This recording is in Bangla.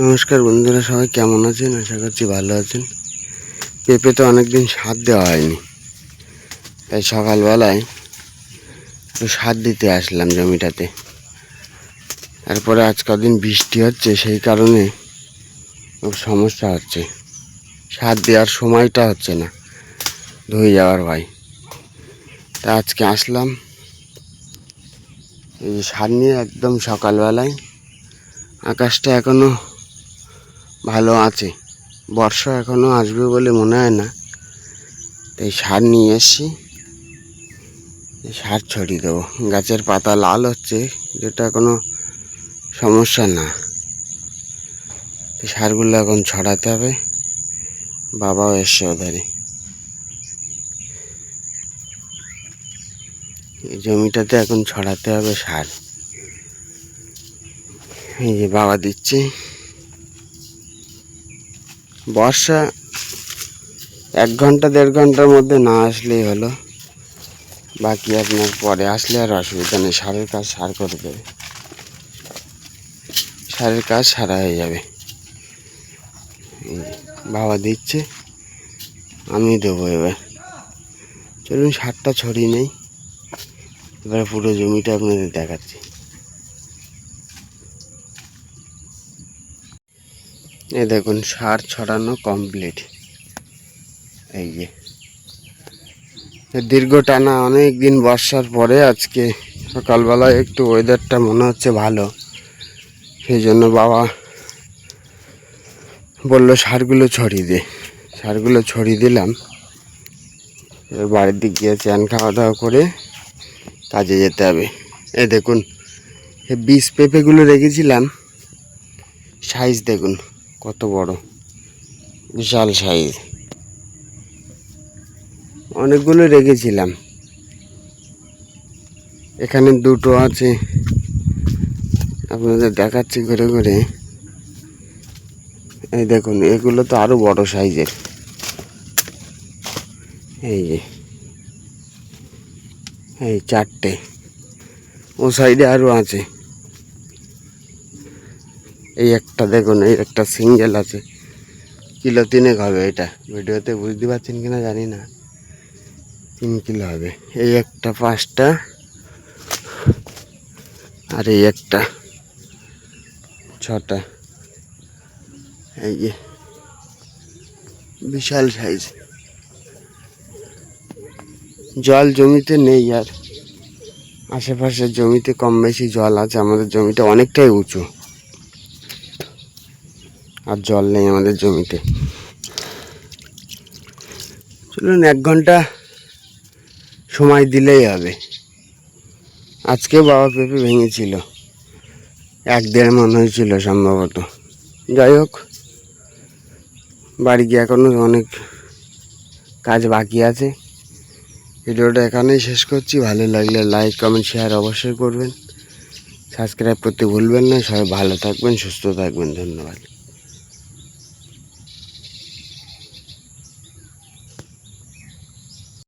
নমস্কার বন্ধুরা, সবাই কেমন আছেন? আশা করছি ভালো আছেন। পেঁপে তো অনেকদিন সার দেওয়া হয়নি, তাই সকালবেলায় একটু সার দিতে আসলাম জমিটাতে। তারপরে আজ কদিন বৃষ্টি হচ্ছে, সেই কারণে খুব সমস্যা হচ্ছে। সার দেওয়ার সময়টা হচ্ছে না, ধুয়ে যাওয়ার ভাই তা আজকে আসলাম, এই সার নিয়ে একদম সকালবেলায়। আকাশটা এখনও ভালো আছে। বর্ষা এখনও আসবে বলে মনে হয় না। তাই সার নিয়ে এসছি। সার ছড়িয়ে দেবো। গাছের পাতা লাল হচ্ছে, যেটা কোনো সমস্যা না। সারগুলো এখন ছড়াতে হবে। বাবাও এসছে ওধারে। এই জমিটাতে এখন ছড়াতে হবে সার। এই যে বাবা দিচ্ছে। বর্ষা এক ঘণ্টা, দেড় ঘণ্টার মধ্যে না আসলেই হলো। বাকি আপনার পরে আসলে আর অসুবিধা নেই, সারের কাজ সার করে দেবে সারের কাজ সারা হয়ে যাবে। বাবা দিচ্ছে, আমি দেবো এবার। চলুন সারটা ছড়িয়ে নেই। এবার পুরো জমিটা আপনাদের দেখাচ্ছি। এই দেখুন, সার ছড়ানো কমপ্লিট এই যে। দীর্ঘ টানা অনেক দিন বর্ষার পরে আজকে সকালবেলায় একটু ওয়েদারটা মনে হচ্ছে ভালো। সেই জন্য বাবা বলল, সারগুলো ছড়িয়ে দে। সারগুলো ছড়িয়ে দিলাম। এবার বাড়ির দিক গিয়ে চান খাওয়া দাওয়া করে কাজে যেতে হবে। এ দেখুন বীজ পেঁপেগুলো রেখেছিলাম। সাইজ দেখুন। কত বড়? বিশাল সাইজ অনেকগুলো রেখেছিলাম। এখানে দুটো আছে। আপনাদের দেখাচ্ছি ঘুরে ঘুরে। এই দেখুন, এগুলো তো আরও বড় সাইজের এই যে। এই চারটে। ও সাইডে আরও আছে। এই একটা দেখুন, এই একটা সিঙ্গেল আছে। কিলো তিনেক হবে এটা। ভিডিওতে বুঝতে পারছেন কি না জানি না। তিন কিলো হবে। এই একটা পাঁচটা। আর এই একটা ছটা। এই যে বিশাল সাইজ জল জমিতে নেই আর। আশেপাশের জমিতে কম বেশি জল আছে। আমাদের জমিটা অনেকটাই উঁচু। আর জল নেই আমাদের জমিতে। চলুন, এক ঘণ্টা সময় দিলেই হবে। আজকে বাবা পেঁপে ভেঙেছিল। এক দেড় মন হয়েছিল সম্ভবত। যাই হোক, বাড়ি গিয়ে এখনও অনেক কাজ বাকি আছে। ভিডিওটা এখানেই শেষ করছি। ভালো লাগলে লাইক কমেন্ট শেয়ার অবশ্যই করবেন। সাবস্ক্রাইব করতে ভুলবেন না। সবাই ভালো থাকবেন, সুস্থ থাকবেন। ধন্যবাদ।